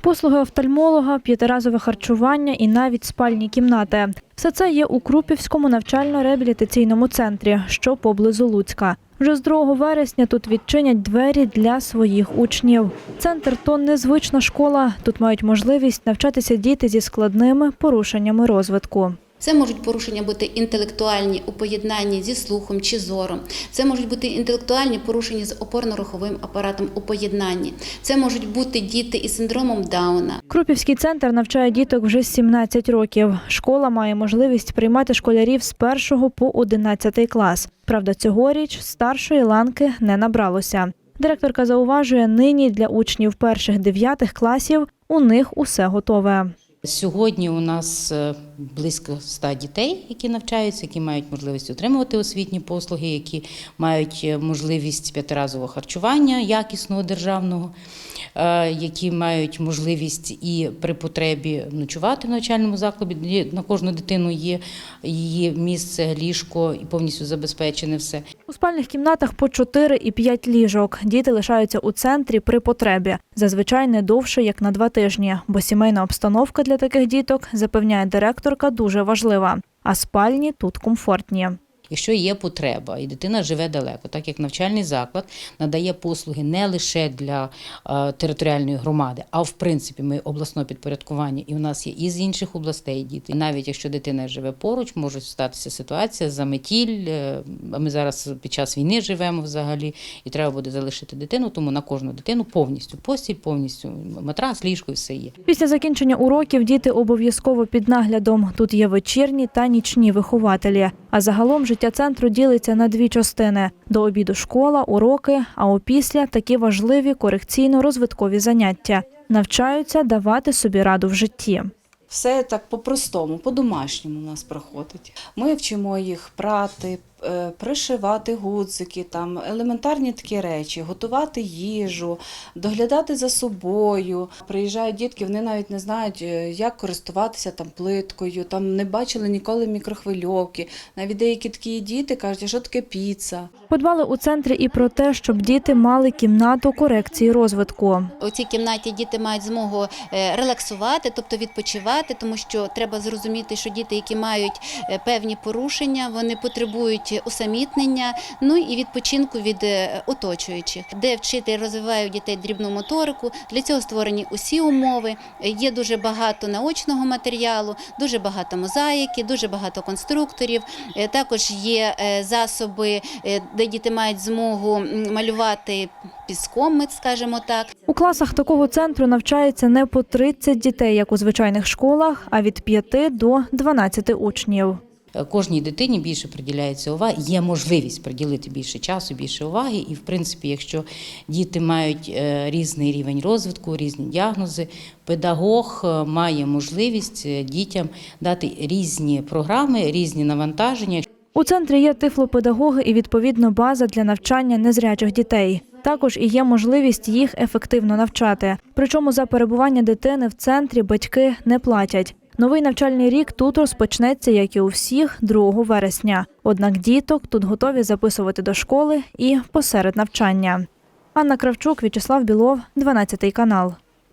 Послуги офтальмолога, п'ятиразове харчування і навіть спальні кімнати. Все це є у Крупівському навчально-реабілітаційному центрі, що поблизу Луцька. Вже з 2 вересня тут відчинять двері для своїх учнів. Центр то незвична школа. Тут мають можливість навчатися діти зі складними порушеннями розвитку. Це можуть порушення бути інтелектуальні у поєднанні зі слухом чи зором. Це можуть бути інтелектуальні порушення з опорно-руховим апаратом у поєднанні. Це можуть бути діти із синдромом Дауна. Крупівський центр навчає діток вже 17 років. Школа має можливість приймати школярів з 1 по 11 клас. Правда, цьогоріч старшої ланки не набралося. Директорка зауважує, нині для учнів перших дев'ятих класів у них усе готове. Сьогодні у нас е, близько 100 дітей, які навчаються, які мають можливість отримувати освітні послуги, які мають е, можливість п'ятиразового харчування якісного державного, е, які мають можливість і при потребі ночувати в навчальному закладі. На кожну дитину є її місце, ліжко і повністю забезпечене все. У спальних кімнатах по 4 і 5 ліжок. Діти лишаються у центрі при потребі. Зазвичай не довше, як на два тижні, бо сімейна обстановка для таких діток, запевняє директорка, дуже важлива. А спальні тут комфортні. Якщо є потреба і дитина живе далеко, так як навчальний заклад надає послуги не лише для е, територіальної громади, а в принципі ми обласне підпорядкування, і у нас є і з інших областей діти. І навіть якщо дитина живе поруч, може статися ситуація заметіль. е, А ми зараз під час війни живемо взагалі, і треба буде залишити дитину. Тому на кожну дитину повністю постіль, повністю матрас, ліжко і все є. Після закінчення уроків діти обов'язково під наглядом. Тут є вечірні та нічні вихователі. А загалом життя центру ділиться на дві частини: до обіду школа, уроки, а опісля такі важливі корекційно-розвиткові заняття. Навчаються давати собі раду в житті. Все так по-простому, по-домашньому у нас проходить. Ми вчимо їх прати, пришивати гудзики, там елементарні такі речі, готувати їжу, доглядати за собою. Приїжджають дітки, вони навіть не знають, е, як користуватися там плиткою, там не бачили ніколи мікрохвильовки. Навіть деякі такі діти кажуть, що таке піца. Подбали у центрі і про те, щоб діти мали кімнату корекції розвитку. У цій кімнаті діти мають змогу е, релаксувати, тобто відпочивати, тому що треба зрозуміти, що діти, які мають е, певні порушення, вони потребують усамітнення, ну і відпочинку від е, оточуючих, де вчити розвиває у дітей дрібну моторику. Для цього створені усі умови. Є дуже багато наочного матеріалу, дуже багато мозаїки, дуже багато конструкторів. Е, Також є е, засоби, де діти мають змогу малювати піском, ми скажімо так. У класах такого центру навчається не по 30 дітей, як у звичайних школах, а від 5 до 12 учнів. Е, Кожній дитині більше приділяється увага, є можливість приділити більше часу, більше уваги. І, в принципі, якщо діти мають е, різний рівень розвитку, різні діагнози, педагог е, має можливість дітям дати різні програми, різні навантаження. У центрі є тифлопедагоги і відповідно база для навчання незрячих дітей. Також і є можливість їх ефективно навчати. Причому за перебування дитини в центрі батьки не платять. Новий навчальний рік тут розпочнеться, як і у всіх, 2 вересня. Однак діток тут готові записувати до школи і посеред навчання. Анна Кравчук, В'ячеслав Білов, 12 канал.